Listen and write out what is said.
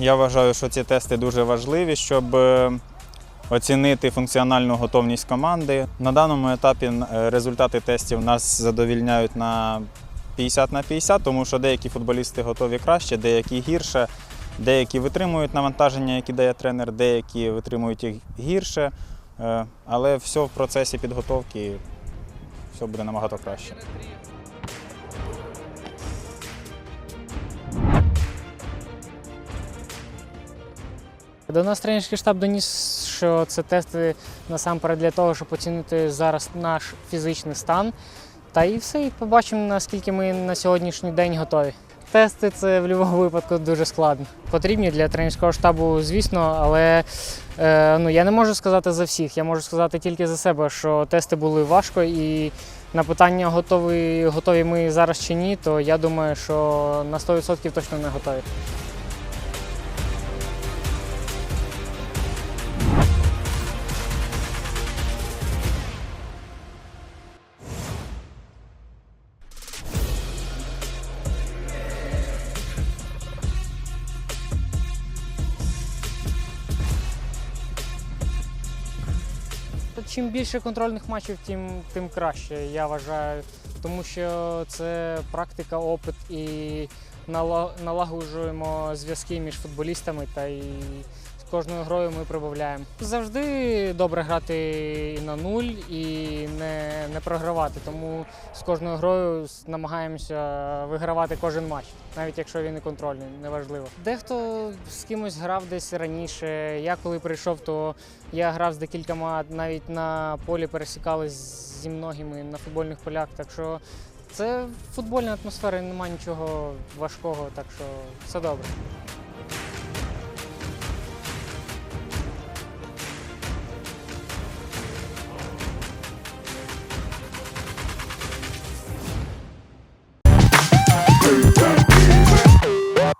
Я вважаю, що ці тести дуже важливі, щоб е, оцінити функціональну готовність команди. На даному етапі е, результати тестів нас задовільняють на 50 на 50, тому що деякі футболісти готові краще, деякі гірше, деякі витримують навантаження, які дає тренер, деякі витримують їх гірше. Е, Але все в процесі підготовки все буде набагато краще. До нас тренерський штаб доніс, що це тести насамперед для того, щоб оцінити зараз наш фізичний стан. Та і все, і побачимо, наскільки ми на сьогоднішній день готові. Тести це в будь-якому випадку дуже складно. Потрібні для тренерського штабу, звісно, але е, ну, я не можу сказати за всіх. Я можу сказати тільки за себе, що тести були важко, і на питання, готові, готові ми зараз чи ні, то я думаю, що на 100% точно не готові. Чим більше контрольних матчів, тим, тим краще, я вважаю. Тому що це практика, опит і налагоджуємо зв'язки між футболістами та і кожною грою ми прибавляємо. Завжди добре грати і на нуль і не, не програвати. Тому з кожною грою намагаємося вигравати кожен матч, навіть якщо він і контрольний, неважливо. Дехто з кимось грав десь раніше. Я коли прийшов, то я грав з декількома навіть на полі пересікались зі многими на футбольних полях. Так що це футбольна атмосфера, немає нічого важкого, так що все добре.